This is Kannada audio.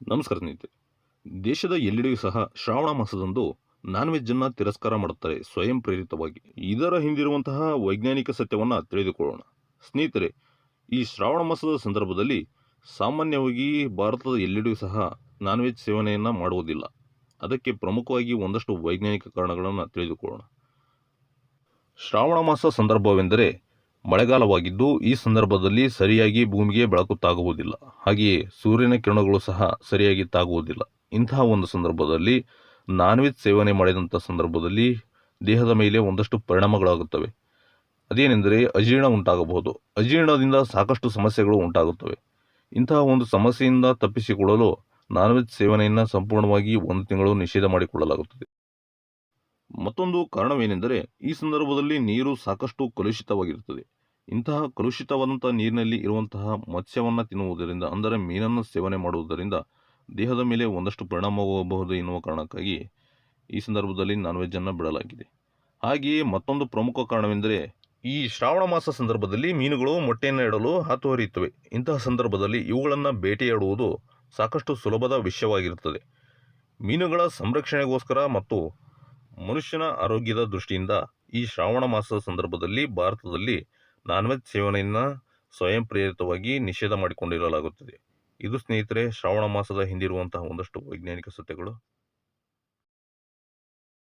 ನಮಸ್ಕಾರ ಸ್ನೇಹಿತರೆ. ದೇಶದ ಎಲ್ಲೆಡೆಯೂ ಸಹ ಶ್ರಾವಣ ಮಾಸದಂದು ನಾನ್ ವೆಜ್ಜನ್ನು ತಿರಸ್ಕಾರ ಮಾಡುತ್ತಾರೆ ಸ್ವಯಂ ಪ್ರೇರಿತವಾಗಿ. ಇದರ ಹಿಂದಿರುವಂತಹ ವೈಜ್ಞಾನಿಕ ಸತ್ಯವನ್ನು ತಿಳಿದುಕೊಳ್ಳೋಣ. ಸ್ನೇಹಿತರೆ, ಈ ಶ್ರಾವಣ ಮಾಸದ ಸಂದರ್ಭದಲ್ಲಿ ಸಾಮಾನ್ಯವಾಗಿ ಭಾರತದ ಎಲ್ಲೆಡೆಯೂ ಸಹ ನಾನ್ ವೆಜ್ ಸೇವನೆಯನ್ನು ಮಾಡುವುದಿಲ್ಲ. ಅದಕ್ಕೆ ಪ್ರಮುಖವಾಗಿ ಒಂದಷ್ಟು ವೈಜ್ಞಾನಿಕ ಕಾರಣಗಳನ್ನು ತಿಳಿದುಕೊಳ್ಳೋಣ. ಶ್ರಾವಣ ಮಾಸ ಸಂದರ್ಭವೆಂದರೆ ಮಳೆಗಾಲವಾಗಿದ್ದು ಈ ಸಂದರ್ಭದಲ್ಲಿ ಸರಿಯಾಗಿ ಭೂಮಿಗೆ ಬೆಳಕು ತಾಗುವುದಿಲ್ಲ ಹಾಗೆಯೇ ಸೂರ್ಯನ ಕಿರಣಗಳು ಸಹ ಸರಿಯಾಗಿ ತಾಗುವುದಿಲ್ಲ. ಇಂತಹ ಒಂದು ಸಂದರ್ಭದಲ್ಲಿ ನಾನ್ ವೆಜ್ ಸೇವನೆ ಮಾಡಿದಂಥ ಸಂದರ್ಭದಲ್ಲಿ ದೇಹದ ಮೇಲೆ ಒಂದಷ್ಟು ಪರಿಣಾಮಗಳಾಗುತ್ತವೆ. ಅದೇನೆಂದರೆ ಅಜೀರ್ಣ ಉಂಟಾಗಬಹುದು. ಅಜೀರ್ಣದಿಂದ ಸಾಕಷ್ಟು ಸಮಸ್ಯೆಗಳು ಉಂಟಾಗುತ್ತವೆ. ಇಂತಹ ಒಂದು ಸಮಸ್ಯೆಯಿಂದ ತಪ್ಪಿಸಿಕೊಳ್ಳಲು ನಾನ್ ವೆಜ್ ಸೇವನೆಯನ್ನು ಸಂಪೂರ್ಣವಾಗಿ ಒಂದು ತಿಂಗಳು ನಿಷೇಧ ಮಾಡಿಕೊಳ್ಳಲಾಗುತ್ತದೆ. ಮತ್ತೊಂದು ಕಾರಣವೇನೆಂದರೆ, ಈ ಸಂದರ್ಭದಲ್ಲಿ ನೀರು ಸಾಕಷ್ಟು ಕಲುಷಿತವಾಗಿರುತ್ತದೆ. ಇಂತಹ ಕಲುಷಿತವಾದಂತಹ ನೀರಿನಲ್ಲಿ ಇರುವಂತಹ ಮತ್ಸ್ಯವನ್ನು ತಿನ್ನುವುದರಿಂದ, ಅಂದರೆ ಮೀನನ್ನು ಸೇವನೆ ಮಾಡುವುದರಿಂದ ದೇಹದ ಮೇಲೆ ಒಂದಷ್ಟು ಪರಿಣಾಮವಾಗಬಹುದು ಎನ್ನುವ ಕಾರಣಕ್ಕಾಗಿ ಈ ಸಂದರ್ಭದಲ್ಲಿ ನಾನ್ ವೆಜ್ಜನ್ನು ಬಿಡಲಾಗಿದೆ. ಹಾಗೆಯೇ ಮತ್ತೊಂದು ಪ್ರಮುಖ ಕಾರಣವೆಂದರೆ, ಈ ಶ್ರಾವಣ ಮಾಸ ಸಂದರ್ಭದಲ್ಲಿ ಮೀನುಗಳು ಮೊಟ್ಟೆಯನ್ನು ಇಡಲು ಹಾತುಹರಿಯುತ್ತವೆ. ಇಂತಹ ಸಂದರ್ಭದಲ್ಲಿ ಇವುಗಳನ್ನು ಬೇಟೆಯಾಡುವುದು ಸಾಕಷ್ಟು ಸುಲಭದ ವಿಷಯವಾಗಿರುತ್ತದೆ. ಮೀನುಗಳ ಸಂರಕ್ಷಣೆಗೋಸ್ಕರ ಮತ್ತು ಮನುಷ್ಯನ ಆರೋಗ್ಯದ ದೃಷ್ಟಿಯಿಂದ ಈ ಶ್ರಾವಣ ಮಾಸದ ಸಂದರ್ಭದಲ್ಲಿ ಭಾರತದಲ್ಲಿ ನಾನ್ ವೆಜ್ ಸೇವನೆಯನ್ನು ಸ್ವಯಂ ಪ್ರೇರಿತವಾಗಿ ನಿಷೇಧ ಮಾಡಿಕೊಂಡಿರಲಾಗುತ್ತದೆ. ಇದು ಸ್ನೇಹಿತರೆ, ಶ್ರಾವಣ ಮಾಸದ ಹಿಂದಿರುವಂತಹ ಒಂದಷ್ಟು ವೈಜ್ಞಾನಿಕ ಸತ್ಯಗಳು.